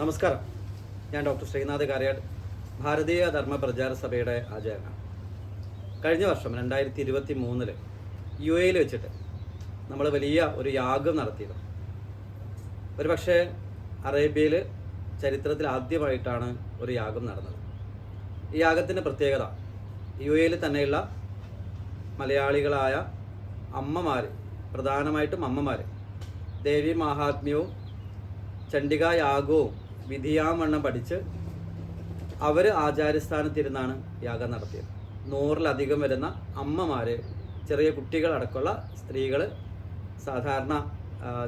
നമസ്കാരം. ഞാൻ ഡോക്ടർ ശ്രീനാഥ് കാര്യാട് ഭാരതീയ ധർമ്മ പ്രചാര സഭയുടെ ആചാരനാണ്. കഴിഞ്ഞ വർഷം രണ്ടായിരത്തി ഇരുപത്തി മൂന്നിൽ യു എയിൽ വെച്ചിട്ട് നമ്മൾ വലിയ ഒരു യാഗം നടത്തിയിരുന്നു. ഒരുപക്ഷെ അറേബ്യയിൽ ചരിത്രത്തിൽ ആദ്യമായിട്ടാണ് ഒരു യാഗം നടന്നത്. ഈ യാഗത്തിന്റെ പ്രത്യേകത യു എയിൽ തന്നെയുള്ള മലയാളികളായ അമ്മമാർ പ്രധാനമായിട്ടും അമ്മമാർ ദേവി മാഹാത്മ്യവും ചണ്ഡിക യാഗവും വിധിയാമണ്ണം പഠിച്ച് അവർ ആചാര്യസ്ഥാനത്തിരുന്നാണ് യാഗം നടത്തിയത്. നൂറിലധികം വരുന്ന അമ്മമാർ ചെറിയ കുട്ടികളടക്കമുള്ള സ്ത്രീകൾ സാധാരണ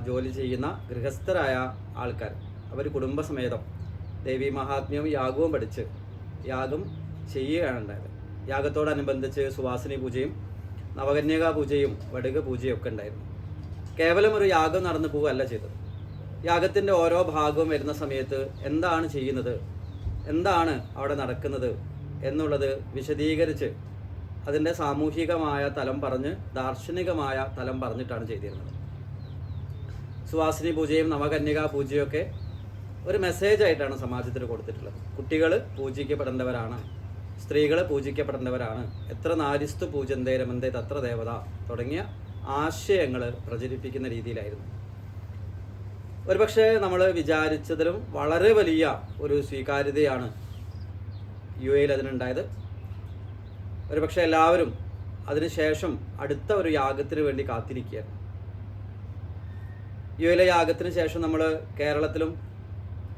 ജോലി ചെയ്യുന്ന ഗൃഹസ്ഥരായ ആൾക്കാർ അവർ കുടുംബസമേതം ദേവി മഹാത്മ്യവും യാഗവും പഠിച്ച് യാഗം ചെയ്യുകയാണ് ഉണ്ടായത്. യാഗത്തോടനുബന്ധിച്ച് സുവാസിനി പൂജയും നവകന്യകാ പൂജയും വടുക പൂജയും ഒക്കെ ഉണ്ടായിരുന്നു. കേവലം ഒരു യാഗം നടന്നു പോവുകയല്ല ചെയ്തത്. യാഗത്തിന്റെ ഓരോ ഭാഗവും വരുന്ന സമയത്ത് എന്താണ് ചെയ്യുന്നത് എന്താണ് അവിടെ നടക്കുന്നത് എന്നുള്ളത് വിശദീകരിച്ച് അതിന്റെ സാമൂഹികമായ തലം പറഞ്ഞ് ദാർശനികമായ തലം പറഞ്ഞിട്ടാണ് ചെയ്തിരുന്നത്. സുവാസിനി പൂജയും നവകന്യകാ പൂജയൊക്കെ ഒരു മെസ്സേജ് ആയിട്ടാണ് സമാജത്തിന് കൊടുത്തിട്ടുള്ളത്. കുട്ടികൾ പൂജിക്കപ്പെടേണ്ടവരാണ് സ്ത്രീകൾ പൂജിക്കപ്പെടേണ്ടവരാണ്. എത്ര നാരിസ്തു പൂജന്തേ രമന്തേ തത്ര ദേവത തുടങ്ങിയ ആശയങ്ങൾ പ്രചരിപ്പിക്കുന്ന രീതിയിലായിരുന്നു. ഒരുപക്ഷെ നമ്മൾ വിചാരിച്ചതിലും വളരെ വലിയ ഒരു സ്വീകാര്യതയാണ് യു എയിൽ അതിനുണ്ടായത്. ഒരുപക്ഷെ എല്ലാവരും അതിനുശേഷം അടുത്ത ഒരു യാഗത്തിന് വേണ്ടി കാത്തിരിക്കുകയാണ് യു എയിലെ യാഗത്തിന് ശേഷം നമ്മൾ കേരളത്തിലും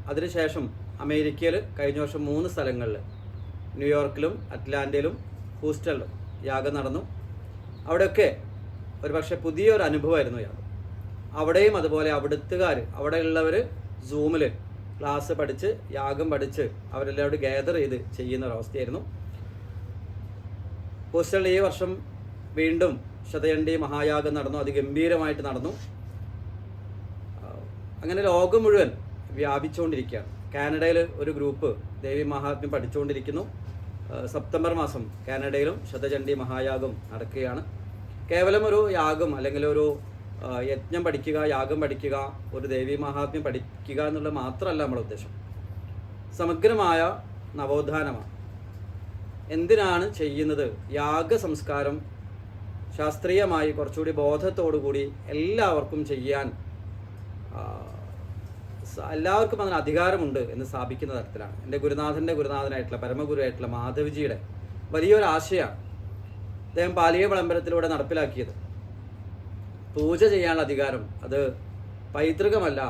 അതിനുശേഷം അമേരിക്കയിൽ കഴിഞ്ഞ വർഷം മൂന്ന് സ്ഥലങ്ങളിൽ ന്യൂയോർക്കിലും അറ്റ്ലാന്റയിലും ഹൂസ്റ്റണിലും യാഗം നടന്നു. അവിടെയൊക്കെ ഒരുപക്ഷെ പുതിയൊരു അനുഭവമായിരുന്നു യാഗം. അവിടെയും അതുപോലെ അവിടുത്തുകാർ അവിടെയുള്ളവർ സൂമിൽ ക്ലാസ് പഠിച്ച് യാഗം പഠിച്ച് അവരെല്ലാവരും ഗ്യാദർ ചെയ്ത് ചെയ്യുന്ന ഒരവസ്ഥയായിരുന്നു ഹോസ്റ്റലിൽ ഈ വർഷം വീണ്ടും ശതയണ്ടി മഹായാഗം നടന്നു. അതിഗംഭീരമായിട്ട് നടന്നു. അങ്ങനെ ലോകം മുഴുവൻ വ്യാപിച്ചുകൊണ്ടിരിക്കുകയാണ്. കാനഡയിൽ ഒരു ഗ്രൂപ്പ് ദേവി മഹാത്മ്യം പഠിച്ചുകൊണ്ടിരിക്കുന്നു. സെപ്റ്റംബർ മാസം കാനഡയിലും ശതചണ്ഡി മഹായാഗം നടക്കുകയാണ്. കേവലം ഒരു യാഗം അല്ലെങ്കിൽ ഒരു യജ്ഞം പഠിക്കുക യാഗം പഠിക്കുക ഒരു ദേവീ മഹാത്മ്യം പഠിക്കുക എന്നുള്ളത് മാത്രമല്ല നമ്മുടെ ഉദ്ദേശം. സമഗ്രമായ നവോത്ഥാനമാണ്. എന്തിനാണ് ചെയ്യുന്നത്? യാഗ സംസ്കാരം ശാസ്ത്രീയമായി കുറച്ചുകൂടി ബോധത്തോടുകൂടി എല്ലാവർക്കും ചെയ്യാൻ എല്ലാവർക്കും അതിന് അധികാരമുണ്ട് എന്ന് സ്ഥാപിക്കുന്ന തരത്തിലാണ്. എന്റെ ഗുരുനാഥന്റെ ഗുരുനാഥനായിട്ടുള്ള പരമഗുരുവായിട്ടുള്ള മാധവ്ജിയുടെ വലിയൊരു ആശയമാണ്. അദ്ദേഹം പാലിയ വിളംബരത്തിലൂടെ നടപ്പിലാക്കിയത്. പൂജ ചെയ്യാനുള്ള അധികാരം. അത് പൈതൃകമല്ല.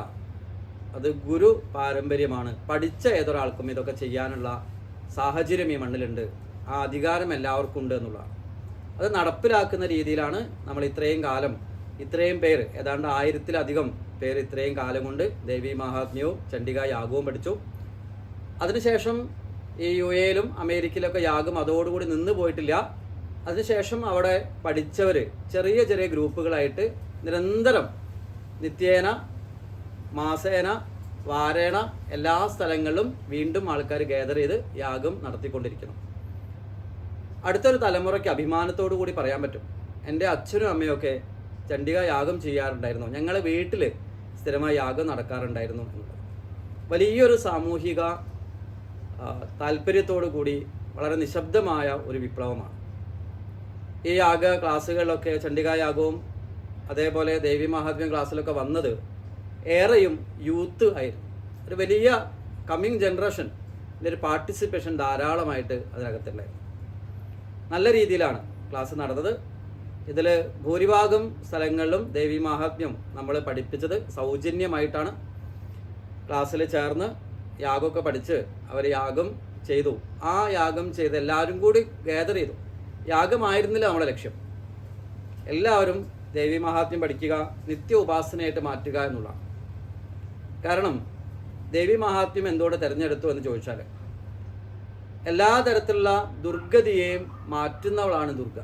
അത് ഗുരു പാരമ്പര്യമാണ്. പഠിച്ച ഏതൊരാൾക്കും ഇതൊക്കെ ചെയ്യാനുള്ള സാഹചര്യം ഈ മണ്ണിലുണ്ട്. ആ അധികാരം എല്ലാവർക്കും ഉണ്ട് എന്നുള്ളതാണ്. അത് നടപ്പിലാക്കുന്ന രീതിയിലാണ് നമ്മൾ ഇത്രയും കാലം ഇത്രയും പേര് ഏതാണ്ട് ആയിരത്തിലധികം പേർ ഇത്രയും കാലം കൊണ്ട് ദേവി മഹാത്മ്യവും ചണ്ഡിക യാഗവും പഠിച്ചു. അതിനുശേഷം ഈ യു എയിലും അമേരിക്കയിലൊക്കെ യാഗം അതോടുകൂടി നിന്ന് പോയിട്ടില്ല. അതിനുശേഷം അവിടെ പഠിച്ചവർ ചെറിയ ചെറിയ ഗ്രൂപ്പുകളായിട്ട് നിരന്തരം നിത്യേന മാസേന വാരേണ എല്ലാ സ്ഥലങ്ങളിലും വീണ്ടും ആൾക്കാർ ഗേദർ ചെയ്ത് യാഗം നടത്തിക്കൊണ്ടിരിക്കണം അടുത്തൊരു തലമുറയ്ക്ക് അഭിമാനത്തോടു കൂടി പറയാൻ പറ്റും. എന്റെ അച്ഛനും അമ്മയൊക്കെ ചണ്ഡിക യാഗം ചെയ്യാറുണ്ടായിരുന്നു. ഞങ്ങളെ വീട്ടിൽ സ്ഥിരമായി യാഗം നടക്കാറുണ്ടായിരുന്നു വലിയൊരു സാമൂഹിക താല്പര്യത്തോടു കൂടി വളരെ നിശബ്ദമായ ഒരു വിപ്ലവമാണ്. ഈ യാഗ ക്ലാസ്സുകളിലൊക്കെ ചണ്ഡികാ യാഗവും അതേപോലെ ദേവി മഹാത്മ്യം ക്ലാസ്സിലൊക്കെ വന്നത് ഏറെയും യൂത്ത് ആയിരുന്നു. ഒരു വലിയ കമ്മിങ് ജനറേഷൻ ഒരു പാർട്ടിസിപ്പേഷൻ ധാരാളമായിട്ട് അതിനകത്തുണ്ടായിരുന്നു. നല്ല രീതിയിലാണ് ക്ലാസ് നടന്നത്. ഇതിൽ ഭൂരിഭാഗം സ്ഥലങ്ങളിലും ദേവി മഹാത്മ്യം നമ്മൾ പഠിപ്പിച്ചത് സൗജന്യമായിട്ടാണ് ക്ലാസ്സിൽ ചേർന്ന് യാഗമൊക്കെ പഠിച്ച് അവർ യാഗം ചെയ്തു. ആ യാഗം ചെയ്ത് എല്ലാവരും കൂടി ഗേദർ ചെയ്തു. യാഗമായിരുന്നില്ല നമ്മുടെ ലക്ഷ്യം. എല്ലാവരും ദേവി മഹാത്മ്യം പഠിക്കുക നിത്യ ഉപാസനയായിട്ട് മാറ്റുക എന്നുള്ളതാണ്. കാരണം ദേവി മഹാത്മ്യം എന്തോടെ തിരഞ്ഞെടുത്തു എന്ന് ചോദിച്ചാൽ എല്ലാ തരത്തിലുള്ള ദുർഗതിയെയും മാറ്റുന്നവളാണ് ദുർഗ.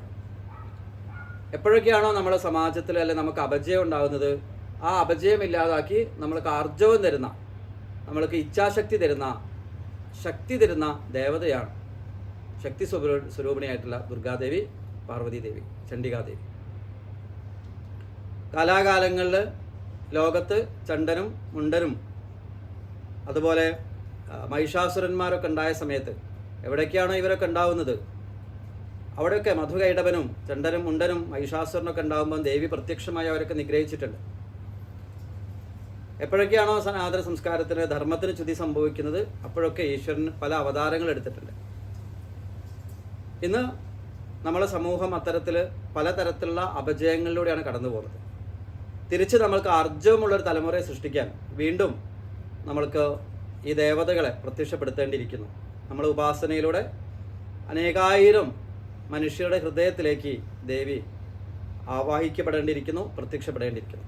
എപ്പോഴൊക്കെയാണോ നമ്മുടെ സമാജത്തിൽ അല്ലെ നമുക്ക് അപജയം ഉണ്ടാകുന്നത് ആ അപജയം ഇല്ലാതാക്കി നമ്മൾക്ക് ആർജവം തരുന്ന നമ്മൾക്ക് ഇച്ഛാശക്തി തരുന്ന ശക്തി തരുന്ന ദേവതയാണ് ശക്തി സ്വരൂ സ്വരൂപിണിയായിട്ടുള്ള ദുർഗാദേവി പാർവതീദേവി ചണ്ഡികാദേവി. കാലാകാലങ്ങളിൽ ലോകത്ത് ചണ്ടനും മുണ്ടനും അതുപോലെ മഹിഷാസുരന്മാരൊക്കെ ഉണ്ടായ സമയത്ത് എവിടേക്കാണോ ഇവരൊക്കെ ഉണ്ടാവുന്നത്? അവിടെയൊക്കെ മധുകൈടവനും ചണ്ടനും മുണ്ടനും മഹിഷാസുരനൊക്കെ ഉണ്ടാകുമ്പോൾ ദേവി പ്രത്യക്ഷമായി അവരൊക്കെ നിഗ്രഹിച്ചിട്ടുണ്ട്. എപ്പോഴൊക്കെയാണോ സനാതന സംസ്കാരത്തിന് ധർമ്മത്തിന് ചുതി സംഭവിക്കുന്നത്? അപ്പോഴൊക്കെ ഈശ്വരൻ പല അവതാരങ്ങൾ എടുത്തിട്ടുണ്ട്. ഇന്ന് നമ്മളെ സമൂഹം അത്തരത്തിൽ പലതരത്തിലുള്ള അപജയങ്ങളിലൂടെയാണ് കടന്നു പോകുന്നത്. തിരിച്ച് നമ്മൾക്ക് ആർജവമുള്ളൊരു തലമുറയെ സൃഷ്ടിക്കാൻ വീണ്ടും നമ്മൾക്ക് ഈ ദേവതകളെ പ്രത്യക്ഷപ്പെടുത്തേണ്ടിയിരിക്കുന്നു. നമ്മൾ ഉപാസനയിലൂടെ അനേകായിരം മനുഷ്യരുടെ ഹൃദയത്തിലേക്ക് ദേവി ആവാഹിക്കപ്പെടേണ്ടിയിരിക്കുന്നു പ്രത്യക്ഷപ്പെടേണ്ടിയിരിക്കുന്നു.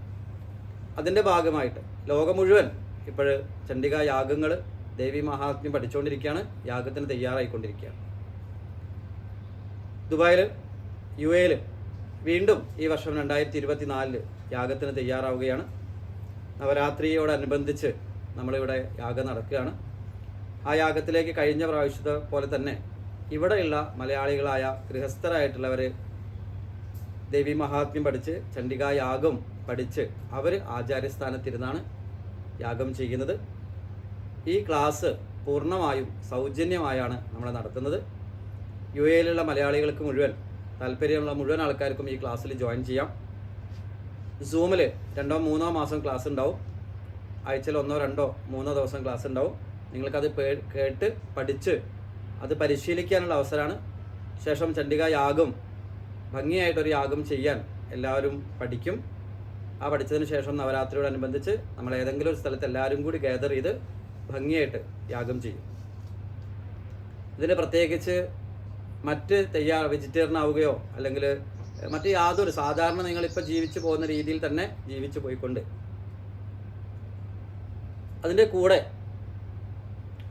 അതിന്റെ ഭാഗമായിട്ട് ലോകം മുഴുവൻ ഇപ്പോൾ ചണ്ഡിക യാഗങ്ങൾ ദേവി മഹാത്മ്യം പഠിച്ചുകൊണ്ടിരിക്കുകയാണ് യാഗത്തിന് തയ്യാറായിക്കൊണ്ടിരിക്കുകയാണ്. ദുബായിൽ യു എയിൽ വീണ്ടും ഈ വർഷം രണ്ടായിരത്തി ഇരുപത്തി നാലിൽ യാഗത്തിന് തയ്യാറാവുകയാണ്. നവരാത്രിയോടനുബന്ധിച്ച് നമ്മളിവിടെ യാഗം നടക്കുകയാണ്. ആ യാഗത്തിലേക്ക് കഴിഞ്ഞ പ്രാവശ്യത്തെ പോലെ തന്നെ ഇവിടെയുള്ള മലയാളികളായ ഗൃഹസ്ഥരായിട്ടുള്ളവർ ദേവി മഹാത്മ്യം പഠിച്ച് ചണ്ഡികാ യാഗം പഠിച്ച് അവർ ആചാര്യസ്ഥാനത്തിരുന്നാണ് യാഗം ചെയ്യുന്നത്. ഈ ക്ലാസ് പൂർണമായും സൗജന്യമായാണ് നമ്മൾ നടത്തുന്നത്. യു എയിലുള്ള മലയാളികൾക്ക് മുഴുവൻ താല്പര്യമുള്ള മുഴുവൻ ആൾക്കാർക്കും ഈ ക്ലാസ്സിൽ ജോയിൻ ചെയ്യാം. സൂമിൽ രണ്ടോ മൂന്നോ മാസം ക്ലാസ് ഉണ്ടാവും. ആഴ്ചയിൽ ഒന്നോ രണ്ടോ മൂന്നോ ദിവസം ക്ലാസ് ഉണ്ടാവും. നിങ്ങൾക്കത് കേട്ട് പഠിച്ച് അത് പരിശീലിക്കാനുള്ള അവസരമാണ്. ശേഷം ചണ്ഡിക യാഗം ഭംഗിയായിട്ടൊരു യാഗം ചെയ്യാൻ എല്ലാവരും പഠിക്കും. ആ പഠിച്ചതിന് ശേഷം നവരാത്രിയോടനുബന്ധിച്ച് നമ്മൾ ഏതെങ്കിലും ഒരു സ്ഥലത്ത് എല്ലാവരും കൂടി ഗാദർ ചെയ്ത് ഭംഗിയായിട്ട് യാഗം ചെയ്യും. ഇതിന് പ്രത്യേകിച്ച് മറ്റ് തയ്യാർ വെജിറ്റേറിയൻ ആവുകയോ അല്ലെങ്കിൽ മറ്റ് യാതൊരു സാധാരണ നിങ്ങളിപ്പോൾ ജീവിച്ചു പോകുന്ന രീതിയിൽ തന്നെ ജീവിച്ചു പോയിക്കൊണ്ട്. അതിന്റെ കൂടെ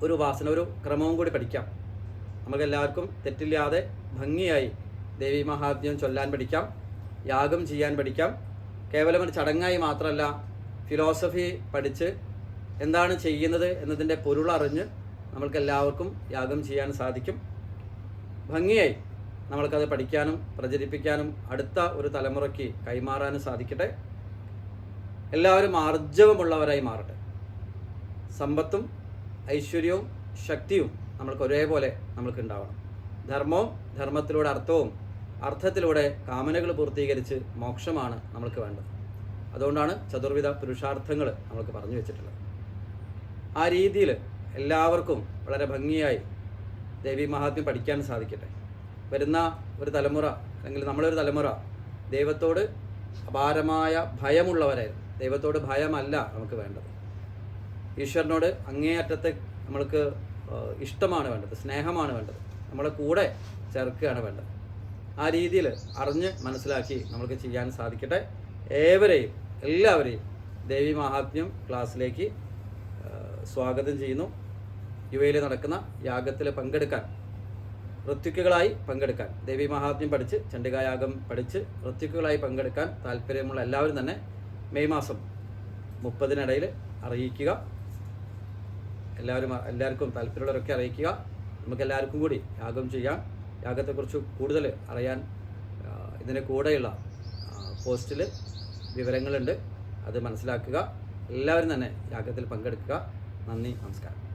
ഒരു ഉപാസന ഒരു ക്രമവും കൂടി പഠിക്കാം. നമുക്ക് എല്ലാവർക്കും തെറ്റില്ലാതെ ഭംഗിയായി ദേവി മഹാത്മ്യം ചൊല്ലാൻ പഠിക്കാം യാഗം ചെയ്യാൻ പഠിക്കാം. കേവലം ഒരു ചടങ്ങായി മാത്രമല്ല ഫിലോസഫി പഠിച്ച് എന്താണ് ചെയ്യുന്നത് എന്നതിന്റെ പൊരുളറിഞ്ഞ് നമ്മൾക്ക് എല്ലാവർക്കും യാഗം ചെയ്യാൻ സാധിക്കും. ഭംഗിയായി നമ്മൾക്കത് പഠിക്കാനും പ്രചരിപ്പിക്കാനും അടുത്ത ഒരു തലമുറയ്ക്ക് കൈമാറാനും സാധിക്കട്ടെ. എല്ലാവരും ആർജവമുള്ളവരായി മാറട്ടെ. സമ്പത്തും ഐശ്വര്യവും ശക്തിയും നമ്മൾക്ക് ഒരേപോലെ നമ്മൾക്ക് ഉണ്ടാവണം. ധർമ്മവും ധർമ്മത്തിലൂടെ അർത്ഥവും അർത്ഥത്തിലൂടെ കാമനകൾ പൂർത്തീകരിച്ച് മോക്ഷമാണ് നമ്മൾക്ക് വേണ്ടത്. അതുകൊണ്ടാണ് ചതുർവിധ പുരുഷാർത്ഥങ്ങൾ നമ്മൾക്ക് പറഞ്ഞു വെച്ചിട്ടുള്ളത്. ആ രീതിയിൽ എല്ലാവർക്കും വളരെ ഭംഗിയായി ദേവി മഹാത്മ്യം പഠിക്കാൻ സാധിക്കട്ടെ. വരുന്ന ഒരു തലമുറ അല്ലെങ്കിൽ നമ്മളൊരു തലമുറ ദൈവത്തോട് അപാരമായ ഭയമുള്ളവരായിരുന്നു. ദൈവത്തോട് ഭയമല്ല നമുക്ക് വേണ്ടത്. ഈശ്വരനോട് അങ്ങേയറ്റത്തെ നമ്മൾക്ക് ഇഷ്ടമാണ് വേണ്ടത് സ്നേഹമാണ് വേണ്ടത്. നമ്മളെ കൂടെ ചേർക്കുകയാണ് വേണ്ടത്. ആ രീതിയിൽ അറിഞ്ഞ് മനസ്സിലാക്കി നമ്മൾക്ക് ചെയ്യാൻ സാധിക്കട്ടെ. ഏവരെയും എല്ലാവരെയും ദേവി മഹാത്മ്യം ക്ലാസ്സിലേക്ക് സ്വാഗതം ചെയ്യുന്നു. യു എയിൽ നടക്കുന്ന യാഗത്തിൽ പങ്കെടുക്കാൻ ഋത്വിക്കുകളായി പങ്കെടുക്കാൻ ദേവി മഹാത്മ്യം പഠിച്ച് ചണ്ഡികായാഗം പഠിച്ച് ഋത്വിക്കുകളായി പങ്കെടുക്കാൻ താല്പര്യമുള്ള എല്ലാവരും തന്നെ മെയ് മാസം മുപ്പതിനിടയിൽ അറിയിക്കുക. എല്ലാവരും എല്ലാവർക്കും താല്പര്യമുള്ളവരൊക്കെ അറിയിക്കുക. നമുക്ക് എല്ലാവർക്കും കൂടി യാഗം ചെയ്യാം യാഗത്തെക്കുറിച്ച് കൂടുതൽ അറിയാൻ ഇതിന് കൂടെയുള്ള പോസ്റ്റിൽ വിവരങ്ങളുണ്ട്. അത് മനസ്സിലാക്കുക. എല്ലാവരും തന്നെ യാഗത്തിൽ പങ്കെടുക്കുക. നന്ദി നമസ്കാരം.